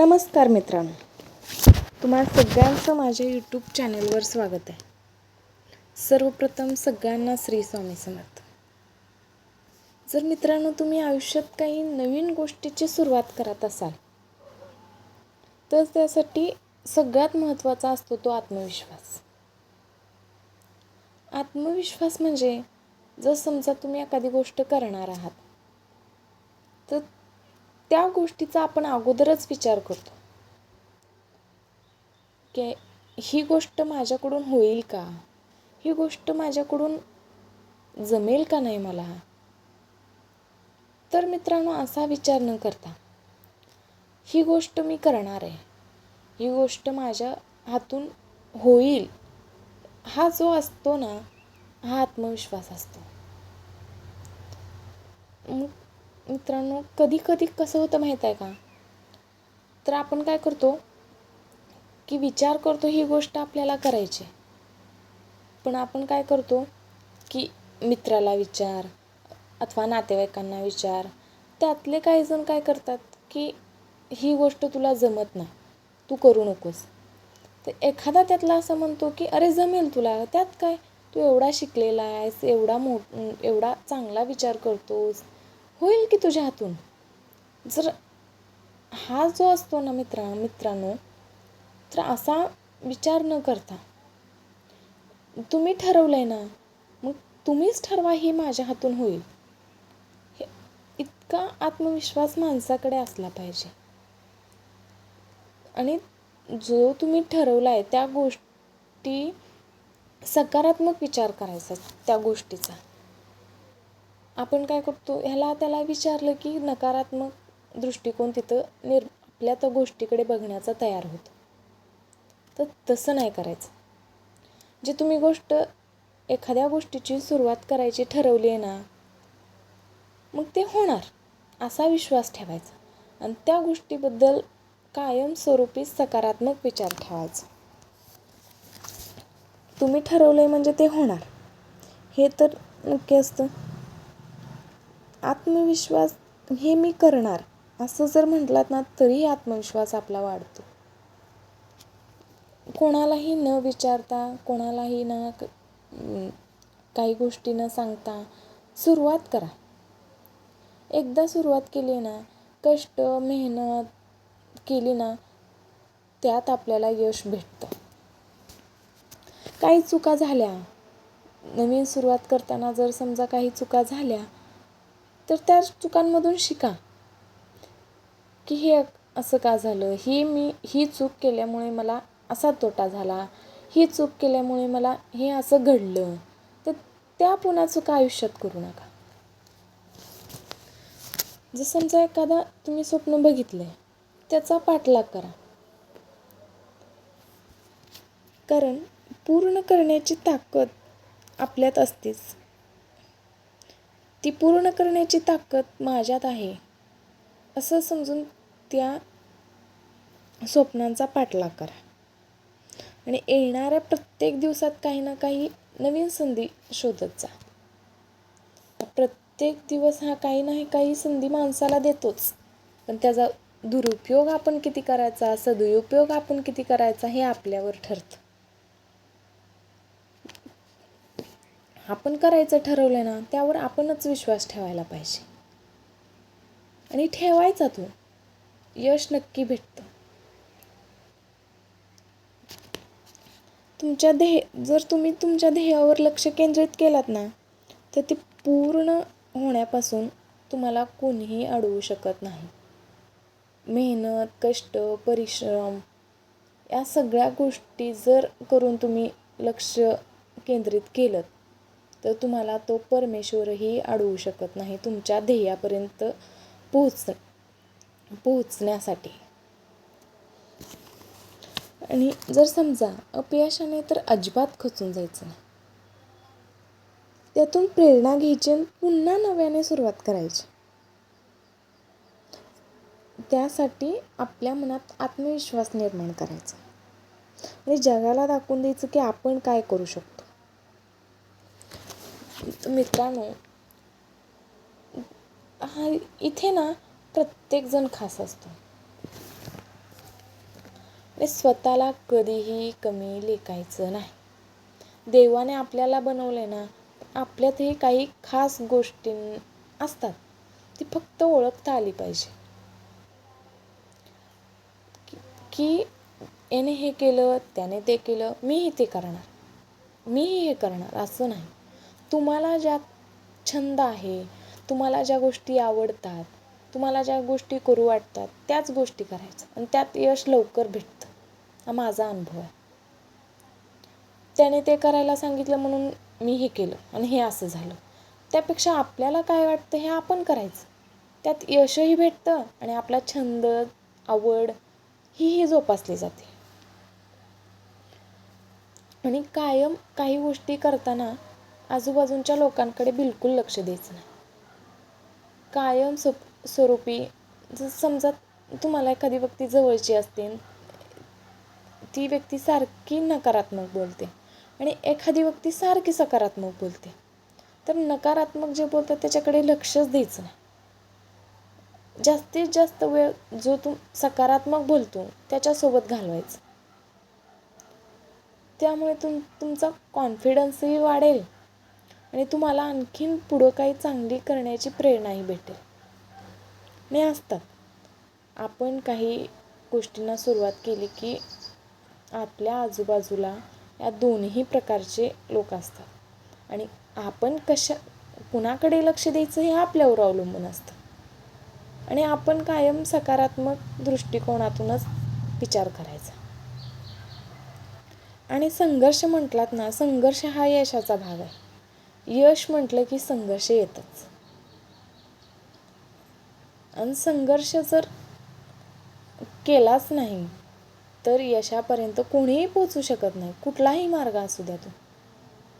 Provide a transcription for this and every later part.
नमस्कार मित्रांनो. तुम्हाला सगळ्यांचं माझ्या यूट्यूब चॅनलवर स्वागत आहे. सर्वप्रथम सगळ्यांना श्री स्वामी समर्थ. जर मित्रांनो तुम्ही आयुष्यात काही नवीन गोष्टीची सुरुवात करत असाल तर त्यासाठी सगळ्यात महत्त्वाचा असतो तो आत्मविश्वास. आत्मविश्वास म्हणजे जर समजा तुम्ही एखादी गोष्ट करणार आहात त्या गोष्टीचा आपण अगोदरच विचार करतो. की ही गोष्ट माझ्याकडून होईल का? ही गोष्ट माझ्याकडून जमेल का नाही मला? तर मित्रांनो असा विचार न करता ही गोष्ट मी करणार आहे. ही गोष्ट माझ्या हातून होईल. हा जो असतो ना हा आत्मविश्वास असतो. मग मित्रांनो कधी कधी कसं होतं माहीत आहे का? तर आपण काय करतो की विचार करतो ही गोष्ट आपल्याला करायची. पण आपण काय करतो की मित्राला विचार अथवा नातेवाईकांना विचार त्यातले काही जण काय करतात की ही गोष्ट तुला जमत नाही तू करू नकोस. तर एखादा त्यातला असं म्हणतो की अरे जमेल तुला त्यात काय? तू एवढा शिकलेला आहेस एवढा मो एवढा चांगला विचार करतोस होईल की तुझ्या हातून? जर हा जो असतो ना मित्रा मित्रांनो तर असा विचार न करता तुम्ही ठरवलं आहे ना मग तुम्हीच ठरवा ही माझ्या हातून होईल. हे इतका आत्मविश्वास माणसाकडे असला पाहिजे. आणि जो तुम्ही ठरवला आहे त्या गोष्टी सकारात्मक विचार करायचा त्या गोष्टीचा. आपण काय करतो ह्याला त्याला विचारलं की नकारात्मक दृष्टिकोन तिथं निर आपल्या त्या गोष्टीकडे बघण्याचा तयार होतो. तर तसं नाही करायचं. जे तुम्ही गोष्ट एखाद्या गोष्टीची सुरुवात करायची ठरवली आहे ना मग ते होणार असा विश्वास ठेवायचा. आणि त्या गोष्टीबद्दल कायमस्वरूपी सकारात्मक विचार ठेवायचा. तुम्ही ठरवलं आहे म्हणजे ते होणार. हे तर नक्की असतं. आत्मविश्वास हे मी करणार असं जर म्हटलात ना तरी आत्मविश्वास आपला वाढतो. कोणालाही न विचारता कोणालाही ना काही गोष्टी न सांगता सुरुवात करा. एकदा सुरुवात केली ना कष्ट मेहनत केली ना त्यात आपल्याला यश भेटतं. काही चुका झाल्या नवीन सुरुवात करताना जर समजा काही चुका झाल्या तर त्या चुकांमधून शिका. की हे असं का झालं? ही मी ही चूक केल्यामुळे मला असा तोटा झाला. ही चूक केल्यामुळे मला हे असं घडलं. तर त्या पुन्हा चुका आयुष्यात करू नका. जर समजा एखादा तुम्ही स्वप्न बघितलं आहे त्याचा पाठलाग करा. कारण पूर्ण करण्याची ताकद आपल्यात असतेच. ती पूर्ण करण्याची ताकद माझ्यात आहे. असं समजून त्या स्वप्नांचा पाठलाग करा. आणि येणाऱ्या प्रत्येक दिवसात काही ना काही नवीन संधी शोधत जा. प्रत्येक दिवस हा काही नाही काही संधी माणसाला देतोच. पण त्याचा दुरुपयोग आपण किती करायचा? सदुपयोग आपण किती करायचा हे आपल्यावर ठरतं. आपण करायचं ठरवलं ना त्यावर आपणच विश्वास ठेवायला पाहिजे. आणि ठेवायचा तो. यश नक्की भेटतं. तुमच्या ध्येय जर तुम्ही तुमच्या ध्येयावर लक्ष केंद्रित केलात ना तर ते पूर्ण होण्यापासून तुम्हाला कोणीही अडवू शकत नाही. मेहनत कष्ट परिश्रम या सगळ्या गोष्टी जर करून तुम्ही लक्ष केंद्रित केलं तर तुम्हाला तो परमेश्वरही अडवू शकत नाही तुमच्या ध्येयापर्यंत पोहोच पोहोचण्यासाठी. आणि जर समजा अपयशाने तर अजिबात खचून जायचं नाही. त्यातून प्रेरणा घ्यायची आणि पुन्हा नव्याने सुरुवात करायची. त्यासाठी आपल्या मनात आत्मविश्वास निर्माण करायचा. आणि जगाला दाखवून द्यायचं की आपण काय करू शकतो. मित्रांनो हा इथे ना प्रत्येकजण खास असतो. आणि स्वतःला कधीही कमी लेखायचं नाही. देवाने आपल्याला बनवले ना आपल्यातही काही खास गोष्टी असतात. ती फक्त ओळखता आली पाहिजे. की याने हे केलं त्याने ते केलं मीही ते करणार. मीही हे करणार असं नाही. तुम्हाला ज्या छंद आहे तुम्हाला ज्या गोष्टी आवडतात तुम्हाला ज्या गोष्टी करू वाटतात त्याच गोष्टी करायचं. आणि त्यात यश लवकर भेटतं. हा माझा अनुभव आहे. त्याने ते करायला सांगितलं म्हणून मी हे केलं आणि हे असं झालं. त्यापेक्षा आपल्याला काय वाटतं हे आपण करायचं. त्यात यशही भेटतं आणि आपला छंद आवड हीही जोपासली जाते. आणि कायम काही गोष्टी करताना आजूबाजूच्या लोकांकडे बिलकुल लक्ष द्यायचं नाही. कायम स्व स्वरूपी जर समजा तुम्हाला एखादी व्यक्ती जवळची असते ती व्यक्ती सारखी नकारात्मक बोलते आणि एखादी व्यक्ती सारखी सकारात्मक बोलते. तर नकारात्मक जे बोलतात त्याच्याकडे लक्षच द्यायचं नाही. जास्तीत जास्त वेळ जो तू सकारात्मक बोलतो त्याच्यासोबत घालवायचं. त्यामुळे तुम तुमचा कॉन्फिडन्सही वाढेल. आणि तुम्हाला आणखीन पुढं काही चांगली करण्याची प्रेरणाही भेटेल. आणि असतात. आपण काही गोष्टींना सुरुवात केली की आपल्या आजूबाजूला या दोन्ही प्रकारचे लोक असतात. आणि आपण कशा कुणाकडे लक्ष द्यायचं हे आपल्यावर अवलंबून असतं. आणि आपण कायम सकारात्मक दृष्टिकोनातूनच विचार करायचा. आणि संघर्ष म्हटलात ना संघर्ष हा यशाचा भाग आहे. यश म्हटलं की संघर्ष येतच. आणि संघर्ष जर केलाच नाही तर यशापर्यंत कोणीही पोचू शकत नाही. कुठलाही मार्ग असू द्या तो.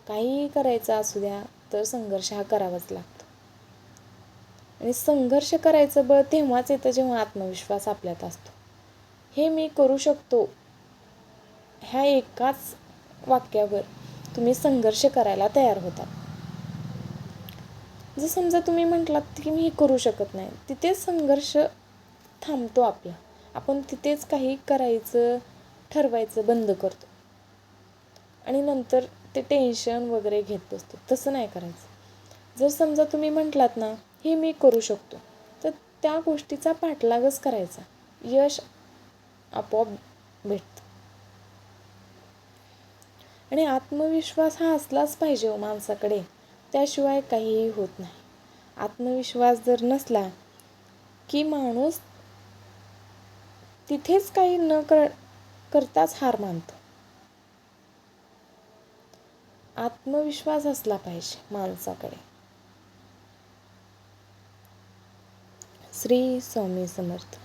काहीही करायचं असू द्या तर संघर्ष हा करावाच लागतो. आणि संघर्ष करायचं बळ तेव्हाच येतं जेव्हा आत्मविश्वास आपल्यात असतो. हे मी करू शकतो ह्या एकाच वाक्यावर तुम्ही संघर्ष करायला तयार होतात. जर समजा तुम्ही म्हटलात की मी हे करू शकत नाही तिथेच संघर्ष थांबतो आपला. आपण तिथेच काही करायचं ठरवायचं बंद करतो. आणि नंतर ते टेन्शन वगैरे घेत बसतो. तसं नाही करायचं. जर समजा तुम्ही म्हटलात ना हे मी करू शकतो तर त्या गोष्टीचा पाठलागच करायचा. यश आपोआप भेटतं. आणि आत्मविश्वास हा असलाच पाहिजे हो माणसाकडे. त्याशिवाय काहीही होत नाही. आत्मविश्वास जर नसला की माणूस तिथेच काही न कर करताच हार मानतो. आत्मविश्वास असला पाहिजे माणसाकडे. श्री स्वामी समर्थ.